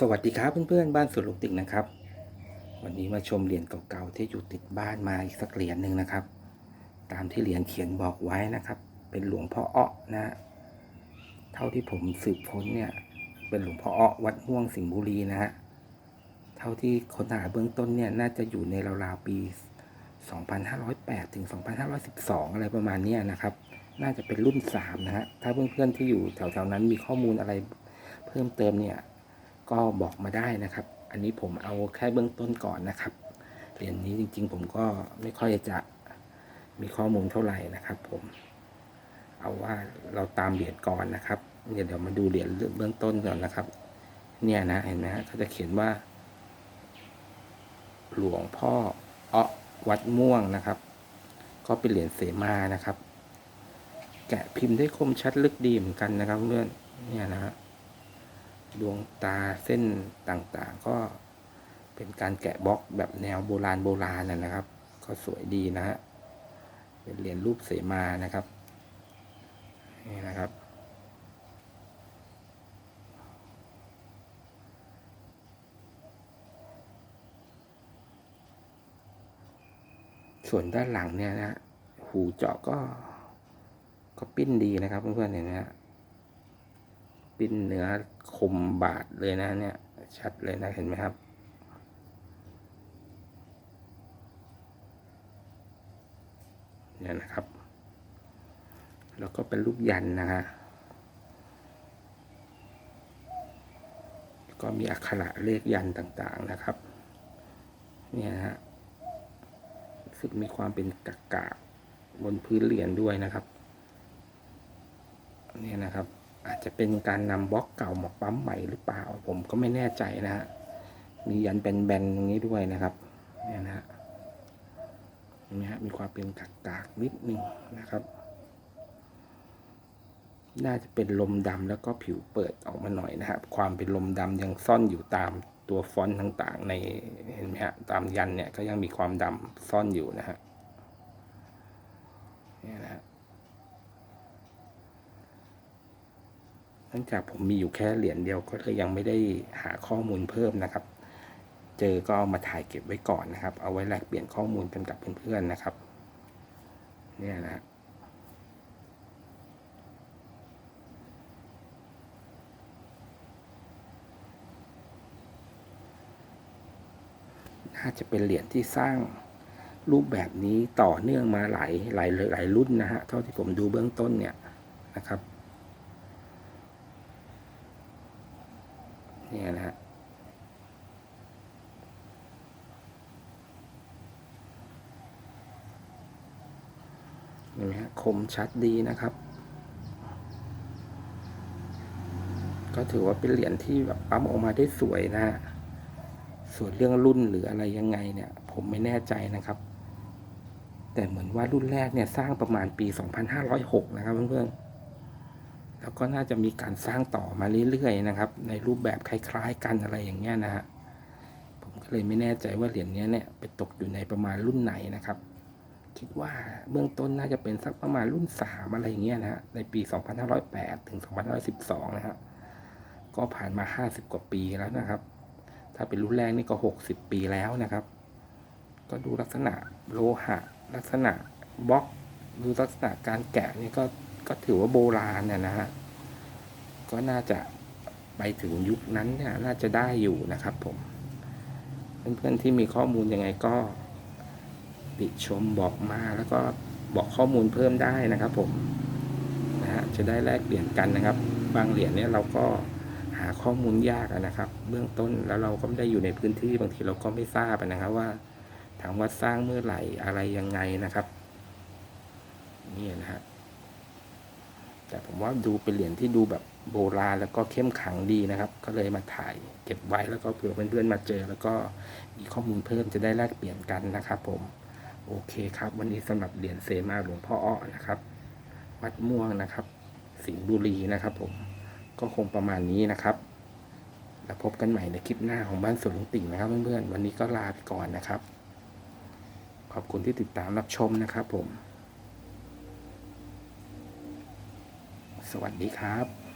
สวัสดีครับเพื่อนๆบ้านสวนลุงติ่งนะครับ วันนี้มาชมเหรียญเก่าๆที่อยู่ติดบ้านมาอีกสักเหรียญหนึ่งนะครับ ตามที่เหรียญเขียนบอกไว้นะครับ เป็นหลวงพ่ออ้อนะฮะเท่าที่ผมสืบค้นเนี่ย เป็นหลวงพ่ออ้อวัดม่วงสิงห์บุรีนะฮะเท่าที่ค้นหาเบื้องต้นเนี่ยน่าจะอยู่ในราวๆปี 2508ถึง2512 อะไรประมาณนี้นะครับ น่าจะเป็นรุ่น3นะฮะถ้าเพื่อนๆที่อยู่แถวๆนั้นมีข้อมูลอะไรเพิ่มเติมเนี่ย ก็บอกมาได้นะครับ อันนี้ผมเอาแค่เบื้องต้นก่อนนะครับเหรียญนี้จริง ๆ ผมก็ไม่ค่อยจะมีข้อมูลเท่าไหร่นะครับ ผม เอาว่าเราตามเหรียญก่อนนะครับเดี๋ยวเดี๋ยวมาดูเหรียญเบื้องต้นก่อนนะครับ เนี่ยนะเห็นไหมฮะเขาจะเขียนว่า หลวงพ่ออ้อวัดม่วงนะครับ ก็เป็นเหรียญเสมานะครับ แกะพิมพ์ได้คมชัดลึกดีเหมือนกันนะครับเพื่อนเนี่ยนะฮะ ดวงตาเส้นต่างๆ ก็เป็นการแกะบล็อกแบบแนวโบราณโบราณนะนะครับ ก็สวยดีนะฮะเป็นเหรียญรูปเสมานะครับนี่นะครับ ส่วนด้านหลังเนี่ยนะหูเจาะก็ก็ปิ้นดีนะครับเพื่อนๆเห็นไหมฮะ ปิ้นเนื้อคมบาดเลยนะเนี่ย ชัดเลยนะเห็นไหมครับเนี่ยนะครับ แล้วก็เป็นรูปยันนะฮะก็มีอักขระเลขยันต่างๆนะครับ เนี่ยฮะสึกมีความเป็นกากาบนพื้นเหรียญด้วยนะครับ เนี่ยนะครับ อาจจะเป็นการนำบล็อกเก่ามาปั๊มใหม่หรือเปล่า ผมก็ไม่แน่ใจนะฮะมียันแบนๆตรงนี้ด้วยนะครับเนี่ยนะฮะเห็นไหมฮะมีความเป็นกากๆนิดนึงนะครับ น่าจะเป็นลมดำแล้วก็ผิวเปิดออกมาหน่อยนะครับ ความเป็นลมดำยังซ่อนอยู่ตามตัวฟอนต์ต่างๆ ในเห็นไหมฮะตามยันเนี่ยก็ยังมีความดำซ่อนอยู่นะฮะเนี่ยนะฮะ นื่องจากผมมีอยู่แค่เหรียญเดียวก็เลยยังไม่ได้หาข้อมูลเพิ่มนะครับ เจอก็เอามาถ่ายเก็บไว้ก่อนนะครับ เอาไว้แลกเปลี่ยนข้อมูลกันกับเพื่อนๆนะครับเนี่ยนะน่าจะเป็นเหรียญที่สร้างรูปแบบนี้ต่อเนื่องมาหลายหลายหลายรุ่นนะฮะเท่าที่ผมดูเบื้องต้นเนี่ยนะครับ เนี่ยนะฮะเห็นไหมฮะคมชัดดีนะครับ ก็ถือว่าเป็นเหรียญที่แบบปั๊มออกมาได้สวยนะฮะส่วนเรื่องรุ่นหรืออะไรยังไงเนี่ย ผมไม่แน่ใจนะครับ แต่เหมือนว่ารุ่นแรกเนี่ยสร้างประมาณปี 2506 นะครับเพื่อนๆ แล้วก็น่าจะมีการสร้างต่อมาเรื่อยๆนะครับ ในรูปแบบคล้าย ๆ กันอะไรอย่างเงี้ยนะฮะผมก็เลยไม่แน่ใจว่าเหรียญนี้เนี่ยไปตกอยู่ในประมาณรุ่นไหนนะครับ คิดว่าเบื้องต้นน่าจะเป็นสักประมาณรุ่นสามอะไรอย่างเงี้ยนะฮะในปี 2508 ถึง 2512 นะฮะก็ผ่านมา 50 กว่าปีแล้วนะครับ ถ้าเป็นรุ่นแรกนี่ก็ 60 ปีแล้วนะครับ ก็ดูลักษณะโลหะ ลักษณะบล็อก ดูลักษณะการแกะนี่ก็ ก็ถือว่าโบราณน่ยนะฮะก็น่าจะไปถึงยุคนั้นเนี่ยน่าจะได้อยู่นะครับผม เพื่อนๆที่มีข้อมูลยังไงก็ติชมบอกมาแล้วก็บอกข้อมูลเพิ่มได้นะครับผมนะฮะจะได้แลกเปลี่ยนกันนะครับ บางเหรียญเนี่ยเราก็หาข้อมูลยากนะครับ เบื้องต้นแล้วเราก็ไม่ได้อยู่ในพื้นที่บางทีเราก็ไม่ทราบนะครับว่าทางวัดสร้างเมื่อไหร่อะไรยังไงนะครับ นี่นะฮะ แต่ผมว่าดูเป็นเหรียญที่ดูแบบโบราณแล้วก็เข้มขังดีนะครับ ก็เลยมาถ่ายเก็บไว้แล้วก็เผื่อเพื่อนๆมาเจอ แล้วก็มีข้อมูลเพิ่มจะได้แลกเปลี่ยนกันนะครับ ผมโอเคครับ วันนี้สำหรับเหรียญเซมาหลวงพ่ออ้อนะครับ วัดม่วงนะครับ สิงห์บุรีนะครับ ผมก็คงประมาณนี้นะครับ แล้วพบกันใหม่ในคลิปหน้าของบ้านสวนลุงติ่งนะครับ เพื่อนๆวันนี้ก็ลาไปก่อนนะครับ ขอบคุณที่ติดตามรับชมนะครับ ผม สวัสดีครับ